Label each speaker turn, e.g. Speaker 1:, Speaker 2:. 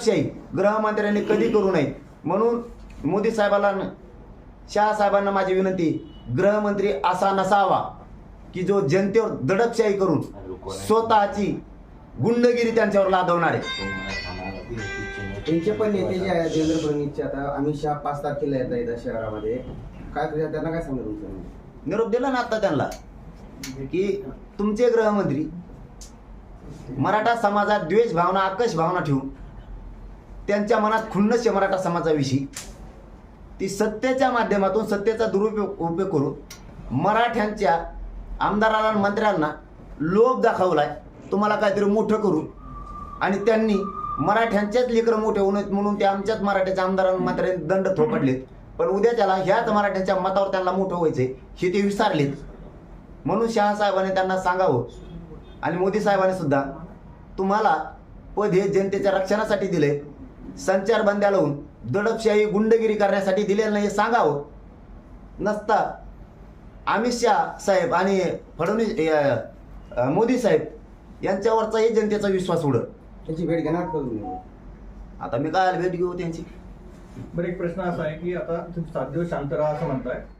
Speaker 1: शाही गृहमंत्र्यांनी कधी करू नये. म्हणून मोदी साहेबाला साहेबांना माझी विनंती गृहमंत्री असा नसावा की जो जनतेवर दडपशाही करून स्वतःची गुंडगिरी त्यांच्यावर लादवणार. आहे
Speaker 2: त्यांचे पण नेते जे आहेत देवेंद्र फडणवीसचे आता अमित शहा पाच तारखेला येत आहेत शहरामध्ये. काय तुझ्या त्यांना काय सांगणार तुमचं?
Speaker 1: निरोप दिला ना आता त्यांना की तुमचे गृहमंत्री मराठा समाजात द्वेष भावना आकश भावना ठेवून त्यांच्या मनात खुन्नस आहे मराठा समाजाविषयी. ती सत्तेच्या माध्यमातून सत्तेचा दुरुपयोग उपयोग करून मराठ्यांच्या आमदाराला आणि मंत्र्यांना लोभ दाखवलाय. तुम्हाला काहीतरी मोठं करू आणि त्यांनी मराठ्यांचेच लेकरं मोठे होऊ नयेत म्हणून ते आमच्याच मराठ्याच्या आमदारांना मंत्र्यांनी दंड थोपडलेत पण उद्या त्याला ह्याच मराठ्यांच्या मतावर त्यांना मोठं व्हायचंय हे ते विसरलेत. म्हणून शहासाहेबांनी त्यांना सांगावं. आणि मोदी साहेबांनी सुद्धा तुम्हाला पद हे जनतेच्या रक्षणासाठी दिले संचारबंद्या लावून दडपशाही गुंडगिरी करण्यासाठी दिलेलं नाही हे सांगावं. नसता अमित शहा साहेब आणि फडणवीस मोदी साहेब यांच्यावरचाही जनतेचा विश्वास उडत
Speaker 2: त्यांची भेट घेणार का तुम्ही?
Speaker 1: आता मी काय भेट घेऊ त्यांची?
Speaker 3: बरं एक प्रश्न असा आहे की आता तुम्ही सात दिवस शांत राहा असं म्हणताय.